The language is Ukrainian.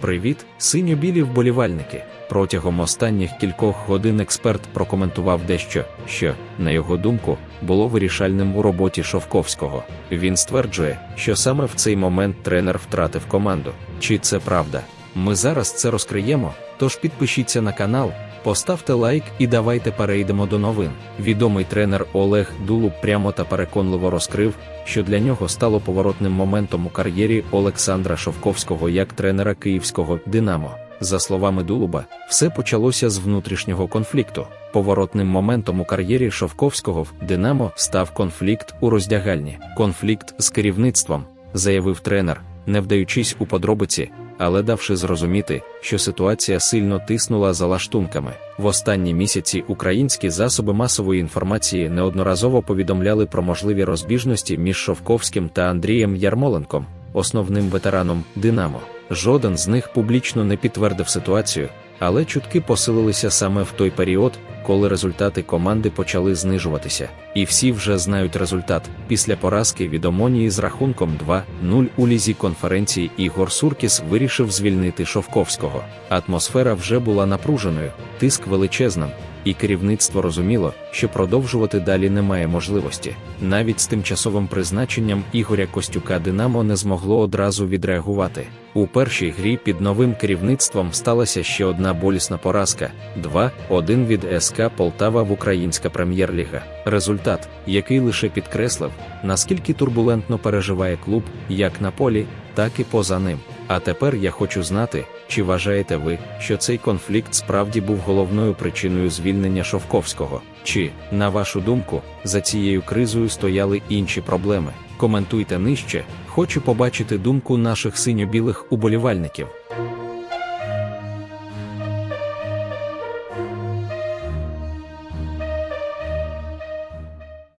Привіт, синьо-білі вболівальники. Протягом останніх кількох годин експерт прокоментував дещо, що, на його думку, було вирішальним у роботі Шовковського. Він стверджує, що саме в цей момент тренер втратив команду. Чи це правда? Ми зараз це розкриємо, тож підпишіться на канал, поставте лайк і давайте перейдемо до новин. Відомий тренер Олег Дулуб прямо та переконливо розкрив, що для нього стало поворотним моментом у кар'єрі Олександра Шовковського як тренера київського Динамо. За словами Дулуба, все почалося з внутрішнього конфлікту. Поворотним моментом у кар'єрі Шовковського в Динамо став конфлікт у роздягальні, конфлікт з керівництвом, заявив тренер, не вдаючись у подробиці, але давши зрозуміти, що ситуація сильно тиснула за лаштунками. В останні місяці українські засоби масової інформації неодноразово повідомляли про можливі розбіжності між Шовковським та Андрієм Ярмоленком, основним ветераном Динамо. Жоден з них публічно не підтвердив ситуацію, але чутки посилилися саме в той період, коли результати команди почали знижуватися. І всі вже знають результат. Після поразки від Омонії з рахунком 2-0 у лізі конференції Ігор Суркіс вирішив звільнити Шовковського. Атмосфера вже була напруженою, тиск величезним, і керівництво розуміло, що продовжувати далі немає можливості. Навіть з тимчасовим призначенням Ігоря Костюка Динамо не змогло одразу відреагувати. У першій грі під новим керівництвом сталася ще одна болісна поразка: 2-1 від СК Полтава в Українська прем'єр-ліга. Результат, який лише підкреслив, наскільки турбулентно переживає клуб як на полі, так і поза ним. А тепер я хочу знати, чи вважаєте ви, що цей конфлікт справді був головною причиною звільнення Шовковського? Чи, на вашу думку, за цією кризою стояли інші проблеми? Коментуйте нижче, хочу побачити думку наших синьо-білих уболівальників.